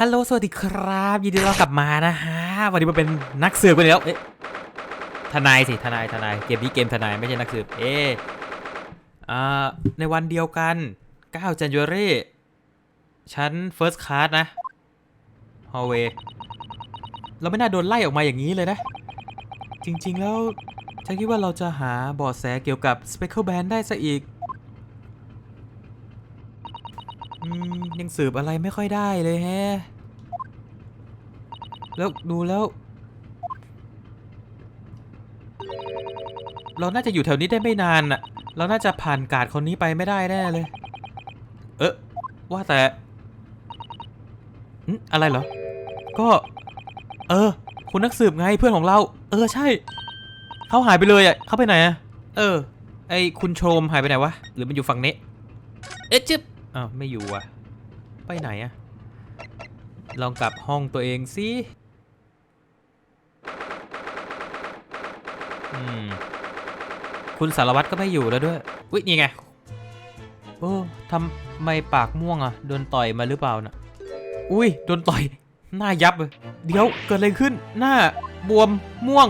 ฮัลโหล สวัสดีครับ ยินดีต้อนรับกลับมานะฮะ วันนี้มาเป็นนักสืบกันแล้ว เอ๊ะ ทนายสิ ทนาย ทนาย เกมนี้เกมทนายไม่ใช่นักสืบ เอ๊ะในวันเดียวกัน9 January ชั้น First Class นะ Hallway เราไม่น่าโดนไล่ออกมาอย่างนี้เลยนะ จริง ๆ แล้ว ฉันคิดว่าเราจะหาเบาะแสเกี่ยวกับ Speckle Band ได้ซะอีก อืมยังสืบอะไรไม่ค่อยได้เลยแฮะ แล้วดูแล้ว เราน่าจะอยู่แถวนี้ได้ไม่นานน่ะ เราน่าจะผ่านกาดคนนี้ไปไม่ได้แน่เลย เอ๊ะว่าแต่อืมอะไรเหรอ ก็ เออ คุณนักสืบไงเพื่อนของเรา เออใช่ เขาหายไปเลยอะเขาไปไหนอะ เออ ไอคุณโชมหายไปไหนวะ หรือมันอยู่ฝั่งนี้ เอ๊ะจึ๊บ อ้าวไม่อยู่อะ ไปไหนอะลองกลับห้องตัวเองสิอืมคุณสารวัตรก็ไม่อยู่แล้วด้วย อุ๊ย นี่ไง โอ้ทำไมปากม่วงอะโดนต่อยมาหรือเปล่านะอุ้ย โดนต่อย หน้ายับเลยเดี๋ยว เกิดอะไรขึ้น หน้า บวม ม่วง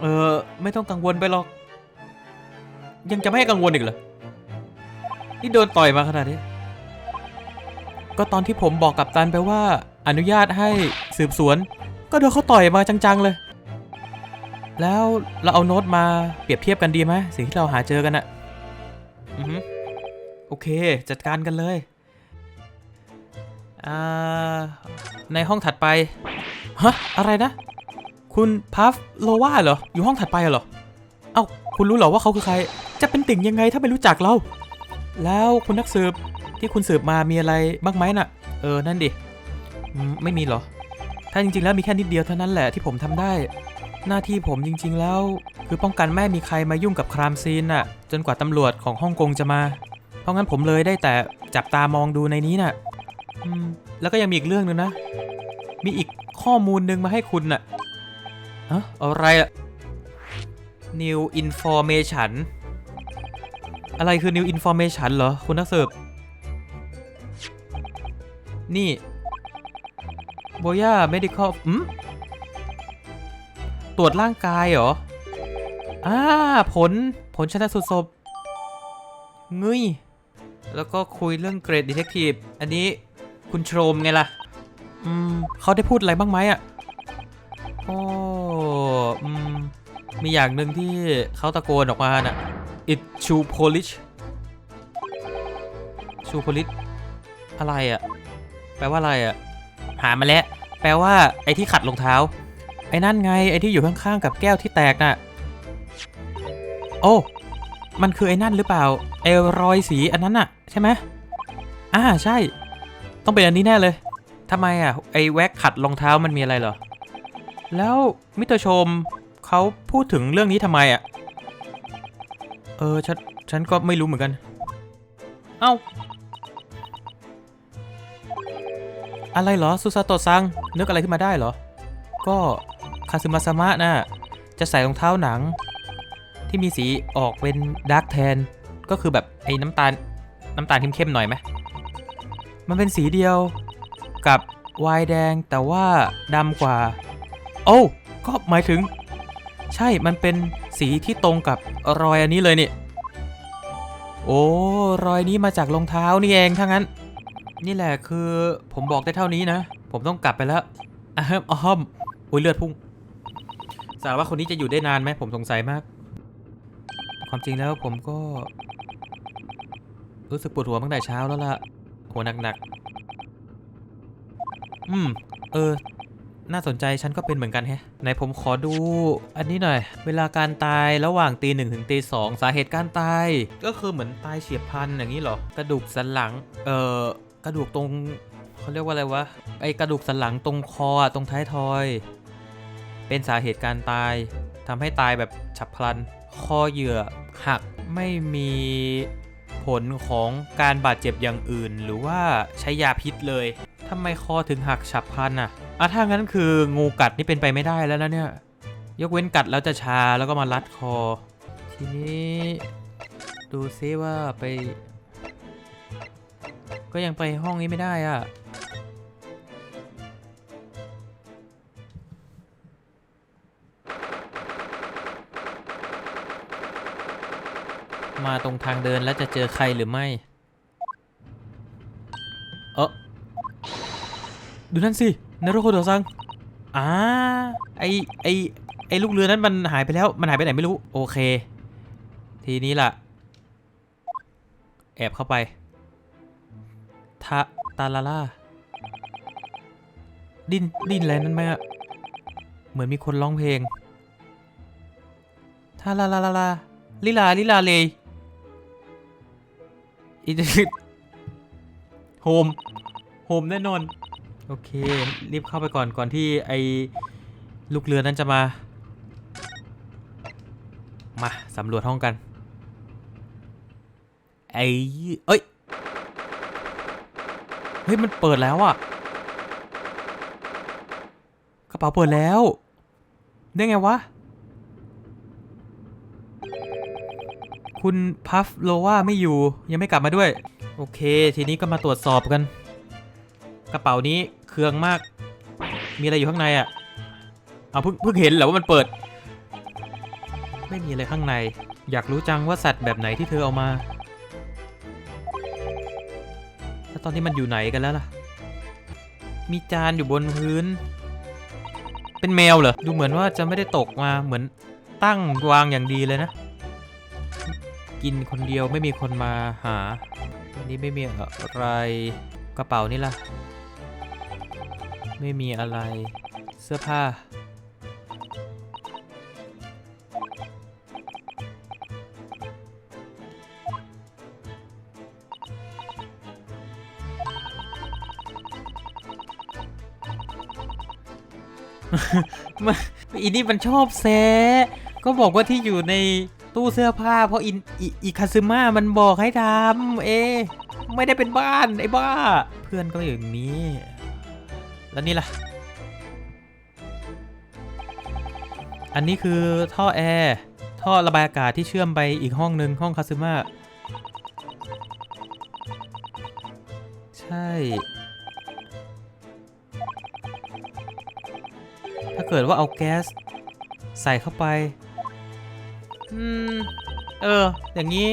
เออ ไม่ต้องกังวลไปหรอก ยังจะไม่ให้กังวลอีกเหรอ นี่โดนต่อยมาขนาดนี้ ก็ตอนที่ผมบอกกับตันไปว่า อนุญาตให้สืบสวน ก็โดนเขาต่อยมาจังๆเลย แล้วเราเอาโน้ตมาเปรียบเทียบกันดีไหมสิ่งที่เราหาเจอกันอะอือฮึโอเค จัดการกันเลยอ่าในห้องถัดไป ฮะ อะไรนะ คุณพัฟโลวาเหรอ อยู่ห้องถัดไปเหรอ เอ้า คุณรู้เหรอว่าเขาคือใคร จะเป็นติ่งยังไงถ้าไม่รู้จักเรา แล้วคุณนักสืบที่คุณสืบมามีอะไรบ้างไหมน่ะ เออ นั่นดิ ไม่มีเหรอ ถ้าจริงๆแล้วมีแค่นิดเดียวเท่านั้นแหละที่ผมทำได้ หน้าที่ผมจริง ๆ แล้ว คือป้องกันไม่มีใครมายุ่งกับครามซีนน่ะ จนกว่าตำรวจของฮ่องกงจะมา เพราะงั้นผมเลยได้แต่จับตามองดูในนี้น่ะอืมแล้วก็ยังมีอีกเรื่องหนึงนะ มีอีกข้อมูลหนึงมาให้คุณน่ะอะอะไรอะ new information อะไรคือ new information เหรอ คุณนักสืบ นี่โบย่า medical อืมตรวจร่างกายเหรอ อ่า ผล ผลชนะสูตรศพเงยแล้วก็คุยเรื่องเกรดดีเทคทีฟ อันนี้คุณโชมไงล่ะ อืม เขาได้พูดอะไรบ้างไหมอะ โอ้ อืม มีอย่างหนึ่งที่เขาตะโกนออกมาน่ะ it chu polish ชูโพลิสอะไรอะ่ะ แปลว่าอะไรอะ่ะ หามาแล้ว แปลว่า ไอ้ที่ขัดรองเท้า ไอ้นั่นไง ไอ้ที่อยู่ข้างๆกับแก้วที่แตกน่ะ โอ้ มันคือไอ้นั่นหรือเปล่าไอ้รอยสีอันนั้นน่ะ ใช่ไหมอ่าใช่ ต้องเป็นอันนี้แน่เลยทำไมอะ ไอ้แว็กขัดรองเท้ามันมีอะไรเหรอ แล้วมิเตอร์ชมเขาพูดถึงเรื่องนี้ทำไมอะ เออฉันฉันก็ไม่รู้เหมือนกัน เอ้า อะไรเหรอซูซาโตะซังนึกอะไรขึ้นมาได้เหรอ ก็คาซึมาซามะน่ะจะใส่รองเท้าหนัง ที่มีสีออกเป็นดาร์กแทน ก็คือแบบไอ้น้ำตาลน้ำตาลเข้มๆหน่อยไหมมันเป็นสีเดียวกับไวน์แดงแต่ว่าดำกว่า โอ้ก็หมายถึง ใช่ มันเป็นสีที่ตรงกับรอยอันนี้เลยนี่ โอ้ รอยนี้มาจากรองเท้านี่เองถ้างั้น นี่แหละคือผมบอกได้เท่านี้นะ ผมต้องกลับไปแล้วอ้าวอ้อมอุ้ยเลือดพุ่งสารว่าคนนี้จะอยู่ได้นานไหมผมสงสัยมาก ความจริงแล้วผมก็ รู้สึกปวดหัวตั้งแต่เช้าแล้วล่ะ หัวหนักๆ อืม เออ น่าสนใจฉันก็เป็นเหมือนกันแฮะไหนผมขอดูอันนี้หน่อย เวลาการตายระหว่างตีหนึ่งถึงตีสองสาเหตุการตาย ก็คือเหมือนตายเฉียบพลันอย่างนี้หรอกระดูกสันหลัง เอ่อกระดูกตรงเขาเรียกว่าอะไรวะไอกระดูกสันหลังตรงคอตรงท้ายทอย เป็นสาเหตุการตายทำให้ตายแบบฉับพลัน คอเหยื่อหักไม่มีผลของการบาดเจ็บอย่างอื่น หรือว่าใช้ยาพิษเลย ทำไมคอถึงหักฉับพลันน่ะอะถ้างั้นคืองูกัดนี่เป็นไปไม่ได้แล้วนะเนี่ย ยกเว้นกัดแล้วจะชาแล้วก็มารัดคอ ทีนี้ ดูซิว่าไป ก็ยังไปห้องนี้ไม่ได้อะมาตรงทางเดินแล้วจะเจอใครหรือไม่ ดูนั่นสินารุโฮโดะซังอ่าไอไอไอลูกเรือนั้นมันหายไปแล้วมันหายไปไหนไม่รู้โอเค ทีนี้ล่ะ แอบเข้าไปทาตาลาล่าดินดินอะไรนั่นไหมอะเหมือนมีคนร้องเพลงทาลาลาลาลาลิลาลิลาเลยอีดโฮมโฮมแน่นอน โอเค รีบเข้าไปก่อนก่อนที่ไอลูกเรือนั้นจะมา มาสำรวจห้องกัน ไอ้เอ้ย เฮ้ย มันเปิดแล้วอะกระเป๋าเปิดแล้ว ได้ไงวะ คุณพัฟโลว่าไม่อยู่ยังไม่กลับมาด้วย โอเค ทีนี้ก็มาตรวจสอบกัน กระเป๋านี้เคืองมาก มีอะไรอยู่ข้างในอะเอาเพิ่งเพิ่งเห็นเหรอว่ามันเปิด ไม่มีอะไรข้างใน อยากรู้จังว่าสัตว์แบบไหนที่เธอเอามาแล้วตอนนี้มันอยู่ไหนกันแล้วล่ะ มีจานอยู่บนพื้น เป็นแมวเหรอ ดูเหมือนว่าจะไม่ได้ตกมาเหมือนตั้งวางอย่างดีเลยนะ กินคนเดียวไม่มีคนมาหาอันนี้ไม่มีอะไรกระเป๋านี่ล่ะ ไม่มีอะไร เสื้อผ้ามาอีนี่มันชอบแซะก็บอกว่าที่อยู่ในตู้เสื้อผ้า เพราะอินอิอิคาซึมะมันบอกให้ทำเอ ไม่ได้เป็นบ้าน ไอ้บ้า เพื่อนก็อย่างนี้ แล้วนี่ล่ะ อันนี้คือท่อแอร์ท่อระบายอากาศที่เชื่อมไปอีกห้องหนึ่งห้องคาซึมะใช่ ถ้าเกิดว่าเอาแก๊สใส่เข้าไป อืม เออ อย่างนี้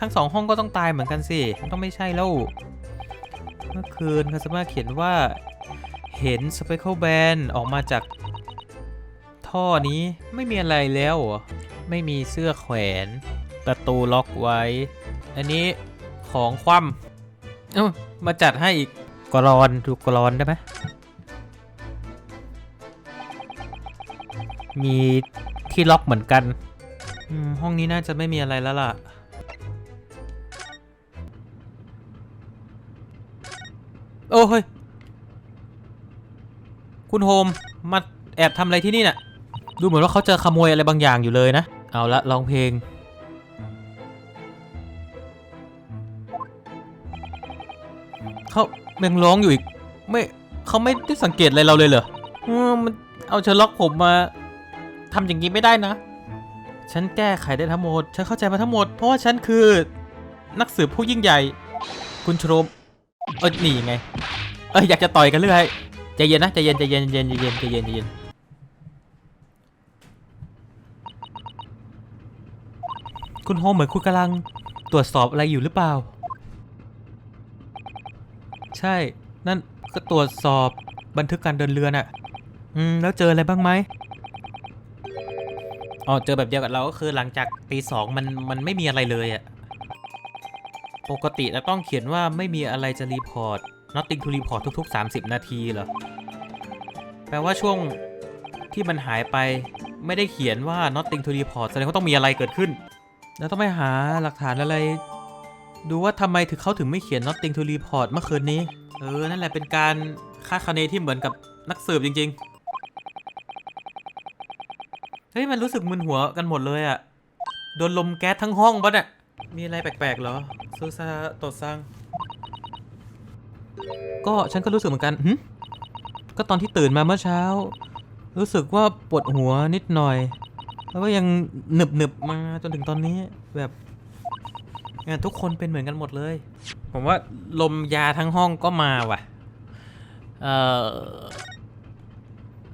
ทั้งสองห้องก็ต้องตายเหมือนกันสิ มันต้องไม่ใช่แล้ว เมื่อคืนคาสมาเขียนว่า เห็นสเปเคิลแบนออกมาจากท่อนี้ไม่มีอะไรแล้วไม่มีเสื้อแขวน ประตูล็อกไว้ อันนี้ของคว่ำเอ้ามาจัดให้อีกกรอนดูกรอนได้ไหมมีที่ล็อกเหมือนกัน ห้องนี้น่าจะไม่มีอะไรแล้วล่ะ โอ้เฮ้ย คุณโฮมมาแอบทำอะไรที่นี่น่ะ ดูเหมือนว่าเขาจะขโมยอะไรบางอย่างอยู่เลยนะ เอาละร้องเพลง เขายังร้องอยู่อีก ไม่เขาไม่ได้สังเกตอะไรเราเลยเหรอออมันเอาเชอร์ล็อกผมมาทำอย่างนี้ไม่ได้นะ ฉันแก้ไขได้ทั้งหมด ฉันเข้าใจมาทั้งหมด เพราะว่าฉันคือ นักสืบผู้ยิ่งใหญ่ คุณโชรมเออนี่ยังไง เอยอยากจะต่อยกันเรื่อย ใจเย็นนะใจเย็นใจเย็นใจเย็นใจเย็นใจเย็นใจเย็นคุณโฮมเหมือนคุณกำลังตรวจสอบอะไรอยู่หรือเปล่า ใช่ นั่นก็ตรวจสอบบันทึกการเดินเรือน่ะ อืม แล้วเจออะไรบ้างไหมอ๋อ เจอแบบเดียวกับเราก็คือหลังจากตีสองมันมันไม่มีอะไรเลยอะปกติจะต้องเขียนว่าไม่มีอะไรจะรีพอร์ต nothing to report ทุก ๆ 30 นาทีเหรอ แปลว่าช่วงที่มันหายไปไม่ได้เขียนว่า nothing to report แสดงว่าต้องมีอะไรเกิดขึ้น แล้วต้องไปหาหลักฐานอะไร ดูว่าทำไมถึงเขาถึงไม่เขียน nothing to report เมื่อคืนนี้ เออ นั่นแหละเป็นการคาดคะเนที่เหมือนกับนักสืบจริง ๆ เฮ้ย มันรู้สึกมึนหัวกันหมดเลยอะโดนลมแก๊สทั้งห้องปะเนี่ยมีอะไรแปลกๆเหรอซูซาโตะซัง ก็ฉันก็รู้สึกเหมือนกันหึก็ตอนที่ตื่นมาเมื่อเช้า รู้สึกว่าปวดหัวนิดหน่อย แล้วก็ยังหนึบหนึบๆมาจนถึงตอนนี้แบบเนี่ยทุกคนเป็นเหมือนกันหมดเลย ผมว่าลมยาทั้งห้องก็มาว่ะ เอ่อ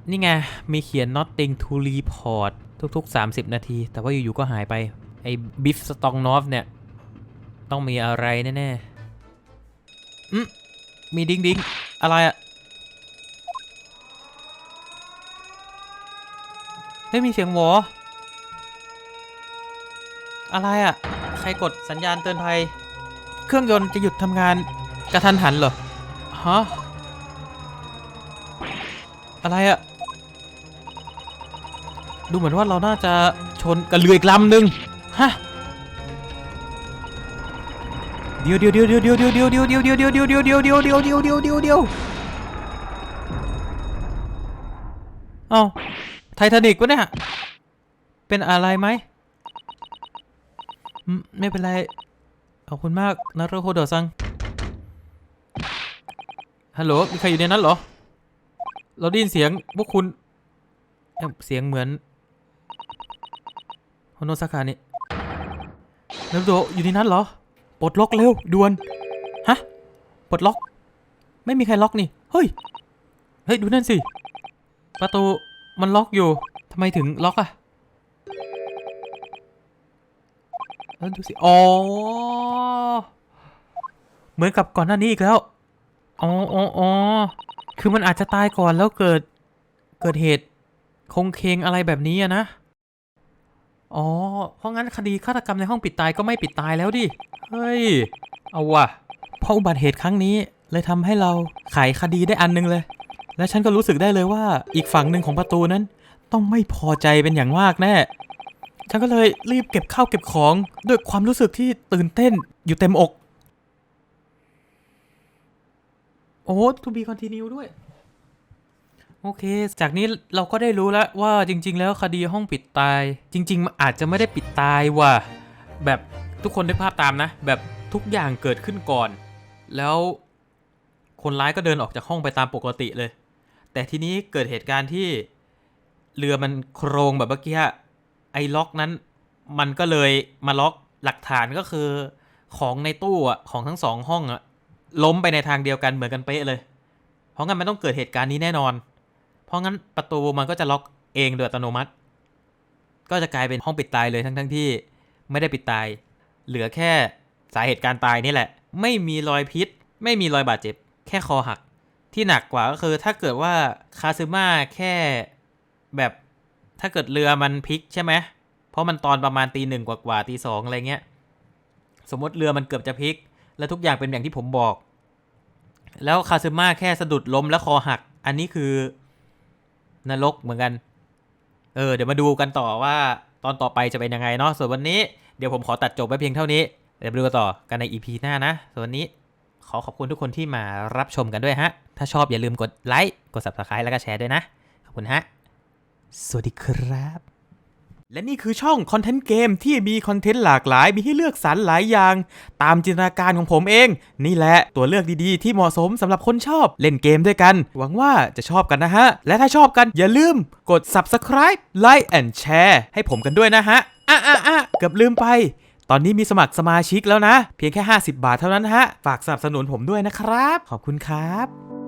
นี่ไง มีเขียน nothing to report ทุกๆ 30 นาที แต่ว่าอยู่ ๆ ก็หายไป ไอ้บิฟสตองนอฟเนี่ย ต้องมีอะไรแน่ ๆอืม มีดิงดิงอะไรอะไม่มีเสียงหวออะไรอะใครกดสัญญาณเตือนภัย เครื่องยนต์จะหยุดทำงานกระทันหันเหรอ ฮะ อะไรอะดูเหมือนว่าเราน่าจะชนกับเรืออีกลำหนึ่งฮะ เดี๋ยวเดียวเดียวเดียวเดียวเดียวเดียวเดียวเดียวเดียวเดียวเดียวเดียวเดียวเดียวเดียวเดียวเดียวเดียวเอ้าไททานิกวะเนี่ยเป็นอะไรไหมไม่เป็นไรขอบคุณมากนารุโฮโดซังฮัลโหลมีใครอยู่ในนั้นเหรอ เราได้ยินเสียงพวกคุณเสียงเหมือนโฮโนซากะนี่นารุโดอยู่ในนั้นเหรอ ปลดล็อกเร็วด่วน ฮะ ปลดล็อก ไม่มีใครล็อกนี่ เฮ้ย เฮ้ย ดูนั่นสิ ประตูมันล็อกอยู่ ทำไมถึงล็อกอะแล้วดูสิ อ๋อ เหมือนกับก่อนหน้านี้อีกแล้ว อ๋ออ๋ออ๋อคือมันอาจจะตายก่อนแล้วเกิด เกิดเหตุคงเคงอะไรแบบนี้อะนะ อ๋อ เพราะงั้นคดีฆาตกรรมในห้องปิดตายก็ไม่ปิดตายแล้วดิ เฮ้ย เอาว่ะ เพราะอุบัติเหตุครั้งนี้เลยทำให้เราไขคดีได้อันนึงเลย และฉันก็รู้สึกได้เลยว่าอีกฝั่งหนึ่งของประตูนั้น ต้องไม่พอใจเป็นอย่างมากแน่ ฉันก็เลยรีบเก็บข้าวเก็บของด้วยความรู้สึกที่ตื่นเต้นอยู่เต็มอก โอ้ to be continue ด้วย โอเค จากนี้เราก็ได้รู้แล้วว่าจริง ๆ แล้วคดีห้องปิดตาย จริง ๆ อาจจะไม่ได้ปิดตายว่ะแบบทุกคนได้ภาพตามนะ แบบทุกอย่างเกิดขึ้นก่อน แล้วคนร้ายก็เดินออกจากห้องไปตามปกติเลย แต่ทีนี้เกิดเหตุการณ์ที่เรือมันโครงแบบเมื่อกี้ไอ้ล็อกนั้น มันก็เลยมาล็อกหลักฐานก็คือของในตู้อะของทั้งสองห้องอะล้มไปในทางเดียวกันเหมือนกันเป๊ะเลย เพราะงั้นมันต้องเกิดเหตุการณ์นี้แน่นอน เพราะงั้นประตูมันก็จะล็อกเองโดยอัตโนมัติ ก็จะกลายเป็นห้องปิดตายเลยทั้งทั้งที่ไม่ได้ปิดตาย เหลือแค่สาเหตุการตายนี่แหละ ไม่มีรอยพิษ ไม่มีรอยบาดเจ็บ แค่คอหัก ที่หนักกว่าก็คือถ้าเกิดว่าคาซึมาแค่แบบถ้าเกิดเรือมันพลิกใช่ไหมเพราะมันตอนประมาณตีหนึ่งกว่าๆตีสองอะไรเงี้ย สมมติเรือมันเกือบจะพลิก แล้วทุกอย่างเป็นอย่างที่ผมบอก แล้วคาซึมาแค่สะดุดล้มแล้วคอหัก อันนี้คือ นรกเหมือนกัน เออ เดี๋ยวมาดูกันต่อว่าตอนต่อไปจะเป็นยังไงเนาะ ส่วนวันนี้เดี๋ยวผมขอตัดจบไว้เพียงเท่านี้ เดี๋ยวไปดูกันต่อกันใน EP หน้านะ ส่วนวันนี้ขอขอบคุณทุกคนที่มารับชมกันด้วยฮะ ถ้าชอบอย่าลืมกดไลค์ กด Subscribe แล้วก็แชร์ด้วยนะ ขอบคุณฮะ สวัสดีครับ และนี่คือช่องคอนเทนต์เกมที่มีคอนเทนต์หลากหลาย มีให้เลือกสรรหลายอย่าง ตามจินตนาการของผมเอง นี่แหละตัวเลือกดีๆ ที่เหมาะสมสำหรับคนชอบเล่นเกมด้วยกัน หวังว่าจะชอบกันนะฮะ และถ้าชอบกันอย่าลืมกด subscribe like and share ให้ผมกันด้วยนะฮะอะอะอะเกือบลืมไป ตอนนี้มีสมัครสมาชิกแล้วนะ เพียงแค่ 50 บาทเท่านั้นฮะฝากสนับสนุนผมด้วยนะครับ ขอบคุณครับ